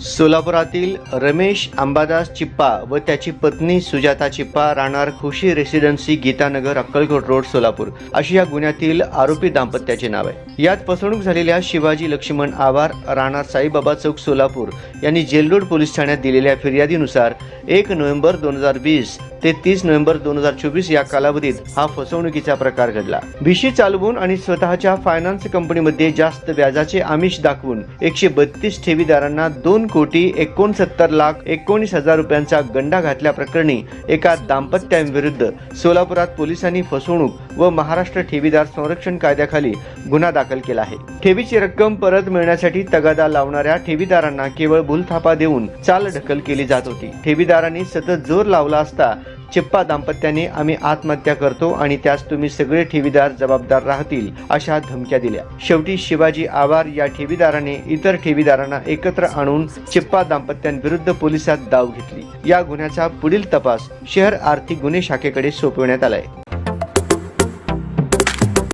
सोलापुरातील रमेश अंबादास चिप्पा व त्याची पत्नी सुजाता चिप्पा राहणार खुशी रेसिडेन्सी गीतानगर अक्कलकोट रोड सोलापूर. अशी या गुन्ह्यातील आरोपी दाम्पत्याचे नाव आहे. यात फसवणूक झालेल्या शिवाजी लक्ष्मण आवार राहणार साईबाबा चौक सोलापूर यांनी जेलरोड पोलीस ठाण्यात दिलेल्या फिर्यादीनुसार एक नोव्हेंबर दोन हजार वीस ते तीस नोव्हेंबर दोन हजार चोवीस या कालावधीत हा फसवणुकीचा प्रकार घडला. भिशी चालवून आणि स्वतःच्या फायनान्स कंपनीमध्ये जास्त व्याजाचे आमिष दाखवून एकशे बत्तीस ठेवीदारांना दोन कोटी एकोणसत्तर लाख एकोणीस हजार रुपयांचा गंडा घातल्याप्रकरणी एका दाम्पत्याविरुद्ध सोलापुरात पोलिसांनी फसवणूक व महाराष्ट्र ठेवीदार संरक्षण कायद्याखाली गुन्हा दाखल केला आहे. ठेवीची रक्कम परत मिळण्यासाठी तगादा लावणाऱ्या ठेवीदारांना केवळ भूलथापा देऊन चाल ढकल केली जात होती. ठेवीदारांनी सतत जोर लावला असता चिप्पा दाम्पत्याने आम्ही आत्महत्या करतो आणि त्यास तुम्ही सगळे ठेवीदार जबाबदार राहतील अशा धमक्या दिल्या. शेवटी शिवाजी आवार या ठेवीदाराने इतर ठेवीदारांना एकत्र आणून चिप्पा दाम्पत्यांविरुद्ध पोलिसात दाव घेतली. या गुन्ह्याचा पुढील तपास शहर आर्थिक गुन्हे शाखेकडे सोपवण्यात आलाय.